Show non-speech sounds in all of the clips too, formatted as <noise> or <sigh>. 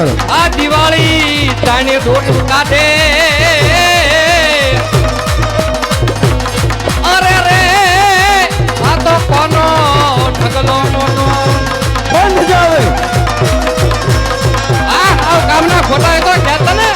આ દિવાળી તાને દોટ કાઢે. અરે રે આ તો કોનો ઢગલો મોનો બંધ જાવે આ ખોટા એ તો કહેતા ને.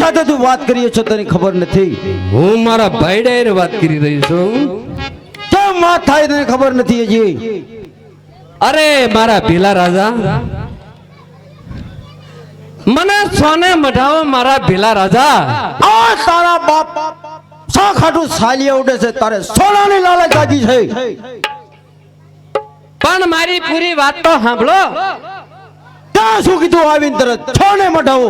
સાથે તું વાત કરીએ છો તને ખબર નથી? હું મારા ભાઈડે વાત કરી રહી છું. કેમ વાત થાય તને ખબર નથી હજી? અરે મારા ભીલા રાજા. મને સોને મઢાવો મારા ભીલા રાજા. આ તારા બાપ સો ખાટું સાલી ઉડે છે તારે સોનાની લાલચ આજી છે. પણ મારી પૂરી વાત તો સાંભળો. ત્યાં શું કીધું આવીને તરત? છોને મટાવો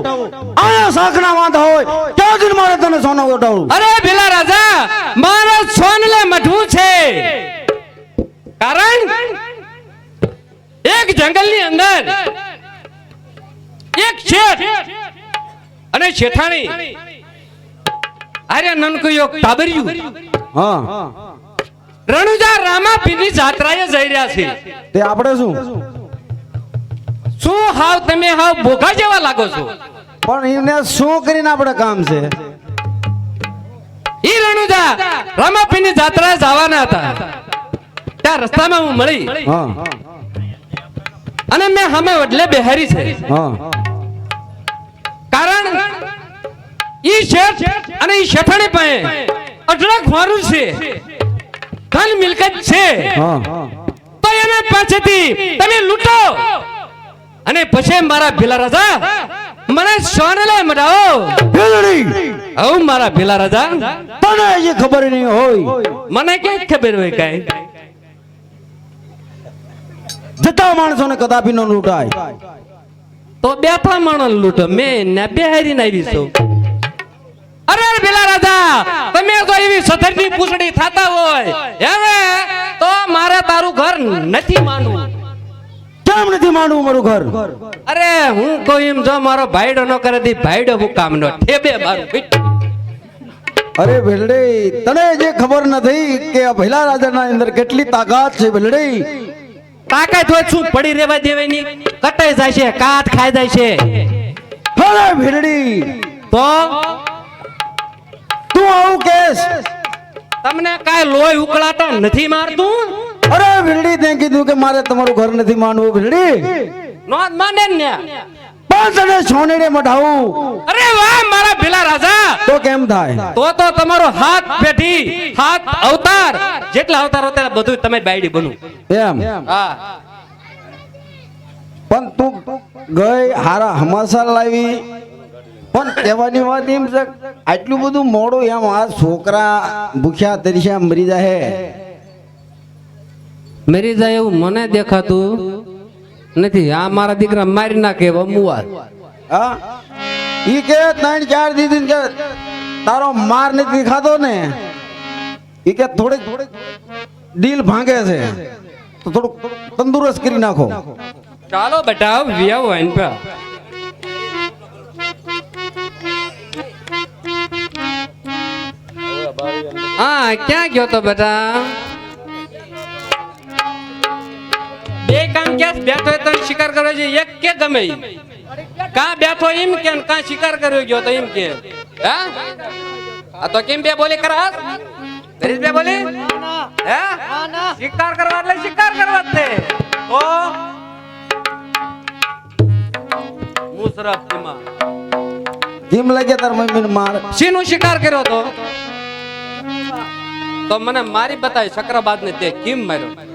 આયા શાકના વાંધા હોય ત્યાં જ મારે તને સોનો ઉડાવું અરે ભીલા રાજા મારે સોનલે મઢવું છે. કારણ એક જંગલની અંદર એક શેઠ અને શેઠાણી. અરે નનકુયો તાબર્યું હા. રણુજા રામાપીરની જાત્રાએ જઈ રહ્યા છે. તે આપણે શું? શું હાવ તમે હાવ ભોખા જેવા લાગો છો? પણ એને શું કરીને આપણે કામ છે? ઈ રણુજા રામાપીની જાત્રાએ જવાના હતા. ત્યાં રસ્તામાં હું મળી. હા. અને મેં હમે વડલે બેહારી છે. હા. કારણ ઈ શેઠ અને ઈ શેઠાણી પાસે અઢળક મારું છે. ધન મિલકત છે. તો એને પાસેથી તમે લૂંટો. અને પછી મારા ભીલા રાજા મને સોનલે મડાવો. ભીલડી આવું મારા ભીલા રાજા. તને એ ખબર નહીં હોય. મને ક્યાં ખબર હોય કાંઈ? જતા માણસોને કદાપી ન લૂંટાય. તો બેઠા માણસ લૂંટો. મેં ને બેહારીને આવી છું. અરે અરે ભીલા રાજા તમે તો એવી સથરની પૂછડી થાતા હોય હવે તો મારે તારું ઘર નથી માનવું. કેમ નથી માંડવું મારું ઘર. અરે હું કહું એમ જો મારો ભાઈડો ન કરે દી ભાઈડો હું કામ નો ઠેબે મારું અરે ભેલડી તને જે ખબર નથી કે આ ભૈલા રાજાના અંદર કેટલી તાકાત છે ભેલડી તાકાત હોય શું પડી રેવા દેવાની? કટાઈ જાય છે કાટ ખાઈ જાય છે. અરે ભેલડી તો? તું આવું કેસ? તમને કાય લોહી ઉકળાતા નથી મારતું? અરે ભેલડી તે કીધું કે મારે તમારું ઘર નથી માનવું ભેલડી નોંધ માને ને પણ તને છોનેડે મઢાવું. અરે વાહ મારા ભીલા રાજા. તો કેમ થાય? તો તો તમારો હાથ પેઢી હાથ અવતાર. જેટલા અવતાર અવતાર બધું તમે બાયડી બનું. એમ? હા. પણ તું ગઈ હારા હમાસા લાવી. પણ કહેવાની વાત એમ છે આટલું બધું મોડું એમ આ છોકરા ભૂખ્યા તરીસ્યા મરી જાય મેરી જાય એવું મને દેખાતું નથી. આ મારા દીકરા મારી નાખે અમુવાર હા? ઈ કે ત્રણ ચાર દીદી કે તારો માર નથી ખાતો ને? ઈ કે થોડીક થોડીક ડીલ ભાંગે છે. તો થોડુંક તંદુરસ્ત કરી નાખો. ચાલો બેટા વ્યાવ વાઈન પા. હા ક્યાં ગયો તો બેટા? કામ ક્યાં બેઠો હોય તો શિકાર કરવા છે એક કે ગમે? કા બેઠો એમ કે કા શિકાર કર્યો ગયો તો એમ કે? હા? આ તો કેમ બે બોલી કરાસ કરીશ બે બોલી? હે? શિકાર કરવા એટલે શિકાર કરવા જ તે. ઓ. મુસરફ તેમાં કેમ લાગે તાર મમ્મીને માર. શીનો શિકાર કર્યો તો? તો મને મારી બતાવી શક્રબાદ ને તે કેમ માર્યો?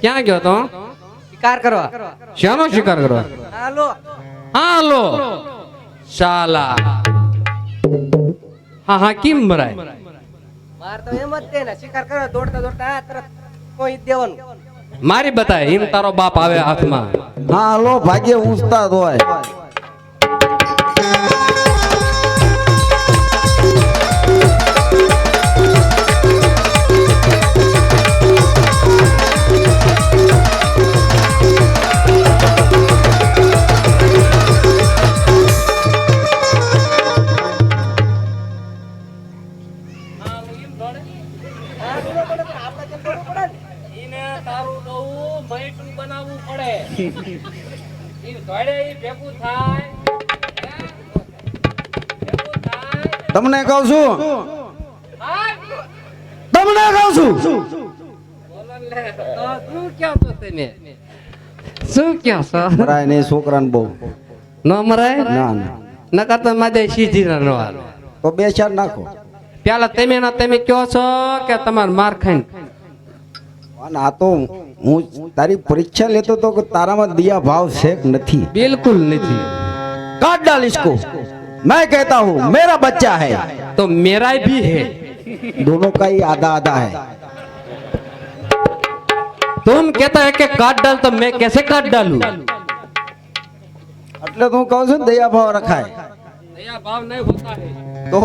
ક્યાં ગયો તો? શિકાર કરવા. શાનો શિકાર કરવા? હાલો. હાલો. શાલા. હા હા કેમ મરાય? માર તો એમ જ તે ને શિકાર કરવા દોડતા દોડતા આ તરફ કોઈ દેવાનું. મારી બતાય એમ તારો બાપ આવે હાથમાં. હા હાલો ભાગ્ય ઉસ્તાદ હોય. તમને કહું છું? તમને કહું છું? શું કહો છો મરાય નહીં છોકરાને બહુ. ન મરાય? ના ના. નકર તો માદે સીધી ન તો બે ચાર નાખો. પેલા તમે ના તમે કહો છો કે તમારે માર ખાઈને. આ તો હું તારી પરીક્ષા લેતો તો તારામાં દિયા ભાવ છે નથી. બિલકુલ નથી. કાઢ ડાલ કો मैं कहता हूँ मेरा बच्चा है તો મેરાય ભી હે दोनों का ही आधा आधा है तुम कहता है कि काट डाल तो मैं कैसे काट डालूं એટલે તો હું કહું છું ને દયા ભાવ રખાય दया भाव नहीं होता है તો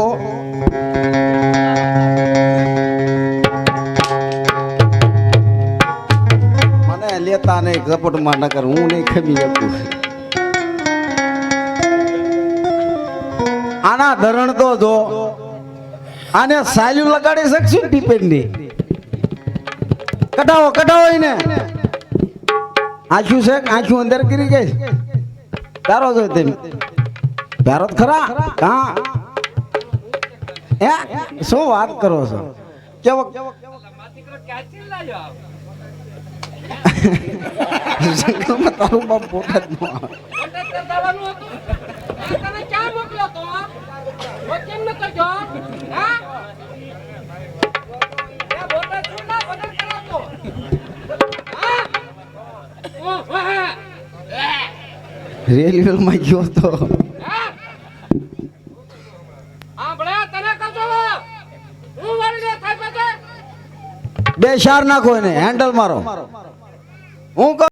મને લેતા નહીં ઝપટમાં નકર હું નહીં ખમી શકું ધરણ તો જો. આને સાયલું લગાડી શકશું ટીપેનની કટાવો કઢાવો એને. આંખ્યું છે, આંખ્યું અંદર કરી ગઈ. તારો જો તેમ. તારો ખરા. હા. હે? શું વાત કરો છો? કેવો? <laughs> તારું બાપ પોતા જ ન. રેલવેમાં ગયો તો. બે શાર નાખો એને હેન્ડલ મારો. હું